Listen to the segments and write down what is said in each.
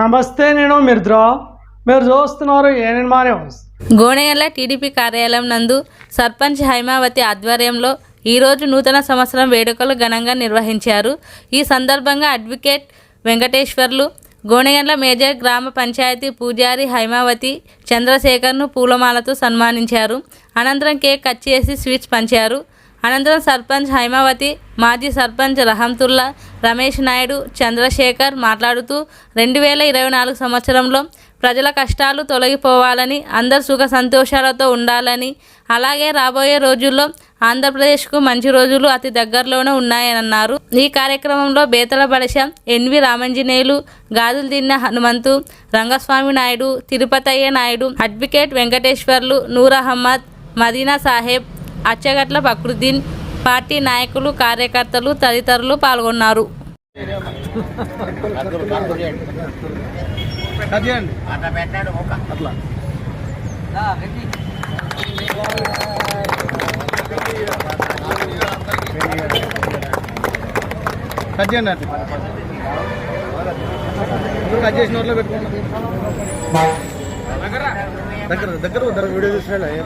నమస్తే నేను మిర్ద్రా మీరు చూస్తున్నారు ఏఎన్ న్యూస్. గోనెగల్ల టీడీపీ కార్యాలయం నందు సర్పంచ్ హైమావతి ఆధ్వర్యంలో ఈరోజు నూతన సంవత్సరం వేడుకలు ఘనంగా నిర్వహించారు. ఈ సందర్భంగా అడ్వకేట్ వెంకటేశ్వర్లు గోనెగండ్ల మేజర్ గ్రామ పంచాయతీ పూజారి హైమావతి చంద్రశేఖర్ను పూలమాలతో సన్మానించారు. అనంతరం కేక్ కట్ చేసి స్వీట్స్ పంచారు. అనంతరం సర్పంచ్ హైమావతి మాజీ సర్పంచ్ రహంతుల్లా రమేష్ నాయుడు చంద్రశేఖర్ మాట్లాడుతూ రెండు వేల ఇరవై నాలుగు సంవత్సరంలో ప్రజల కష్టాలు తొలగిపోవాలని అందరు సుఖ సంతోషాలతో ఉండాలని అలాగే రాబోయే రోజుల్లో ఆంధ్రప్రదేశ్కు మంచి రోజులు అతి దగ్గరలోనే ఉన్నాయని అన్నారు ఈ కార్యక్రమంలో Betala బడశ NV Ramanjaneyulu Gajulu Tinna Hanumanthu Rangaswamy Naidu Tirupathaiah Naidu advocate Venkateswarlu Noor Ahmed Madina Saheb Achagatla Fakruddin party నాయకులు కార్యకర్తలు తదితరులు పాల్గొన్నారు. కట్ చేయండి. అట్లా కట్ చేసిన వాటిలో పెట్టుకోండి దగ్గర దగ్గర వీడియో చూసినా రాను రాను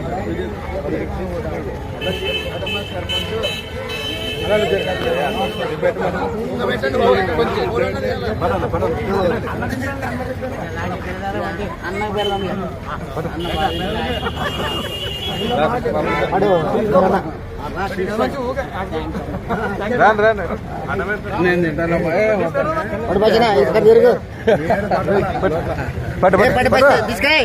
నేను తింటానమ్మా ఏ, ఇక్కడ తిరుగు తీసుకోండి